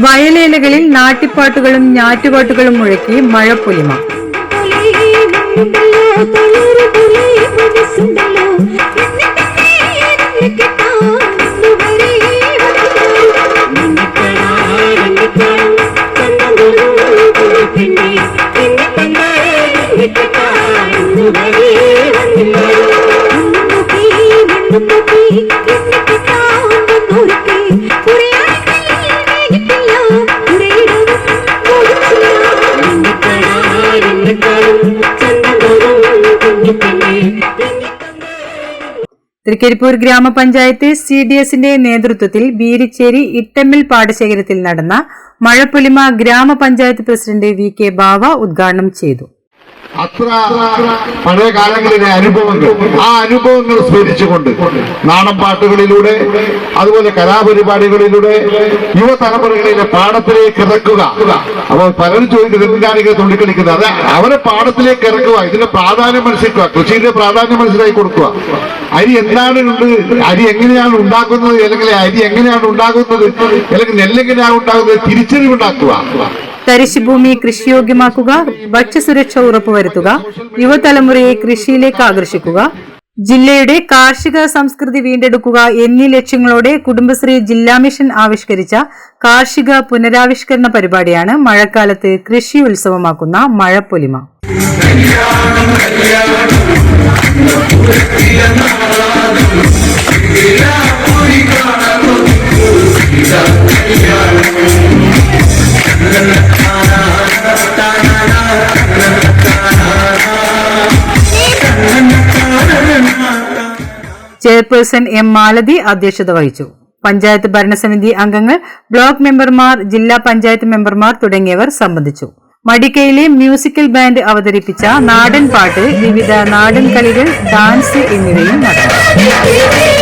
വയലേലകളിൽ നാട്ടിപ്പാട്ടുകളും ഞാറ്റുപാട്ടുകളും മുഴക്കി മഴപ്പൊലിമ തൃക്കരിപ്പൂർ ഗ്രാമപഞ്ചായത്ത് C D എസിന്റെ നേതൃത്വത്തിൽ ബീരിച്ചേരി ഇട്ടമ്മിൽ പാടശേഖരത്തിൽ നടന്ന മഴപ്പൊലിമ ഗ്രാമപഞ്ചായത്ത് പ്രസിഡന്റ് വി കെ ബാവ ഉദ്ഘാടനം ചെയ്തു. അത്ര പഴയ കാലങ്ങളിലെ അനുഭവങ്ങൾ. ആ അനുഭവങ്ങൾ സ്മരിച്ചുകൊണ്ട് നാടൻ പാട്ടുകളിലൂടെ അതുപോലെ കലാപരിപാടികളിലൂടെ യുവതലമുറകളിലെ പാടത്തിലേക്ക് ഇറക്കുക. അപ്പോൾ പലരും ചോദിക്കുന്നത് എന്തിനാണ് ഇങ്ങനെ തുള്ളിക്കളിക്കുന്നത്? അത് അവരെ പാടത്തിലേക്ക് ഇറക്കുക. ഇതിന്റെ പ്രാധാന്യം മനസ്സിലാക്കുക. കൃഷിയുടെ പ്രാധാന്യം മനസ്സിലാക്കി കൊടുക്കുക. അരി എന്താണ് അരി എങ്ങനെയാണ് ഉണ്ടാക്കുന്നത്? അല്ലെങ്കിൽ അരി എങ്ങനെയാണ് ഉണ്ടാകുന്നത്? അല്ലെങ്കിൽ നെല്ലെങ്ങനെയാണ് ഉണ്ടാകുന്നത്? തിരിച്ചറിവുണ്ടാക്കുക. തരിശുഭൂമി കൃഷിയോഗ്യമാക്കുക ഭക്ഷ്യസുരക്ഷ ഉറപ്പുവരുത്തുക യുവതലമുറയെ കൃഷിയിലേക്ക് ആകർഷിക്കുക ജില്ലയുടെ കാർഷിക സംസ്കൃതി വീണ്ടെടുക്കുക എന്നീ ലക്ഷ്യങ്ങളോടെ കുടുംബശ്രീ ജില്ലാ മിഷൻ ആവിഷ്കരിച്ച കാർഷിക പുനരാവിഷ്കരണ പരിപാടിയാണ് മഴക്കാലത്ത് കൃഷി ഉത്സവമാക്കുന്ന മഴപ്പൊലിമ. ചെയർപേഴ്സൺ എം മാലതി അധ്യക്ഷത വഹിച്ചു പഞ്ചായത്ത് ഭരണസമിതി അംഗങ്ങൾ ബ്ലോക്ക് മെമ്പർമാർ ജില്ലാ പഞ്ചായത്ത് മെമ്പർമാർ തുടങ്ങിയവർ സംബന്ധിച്ചു മടിക്കയിലെ മ്യൂസിക്കൽ ബാൻഡ് അവതരിപ്പിച്ച നാടൻ പാട്ട് വിവിധ നാടൻ കളികൾ ഡാൻസ് എന്നിവയും നടന്നു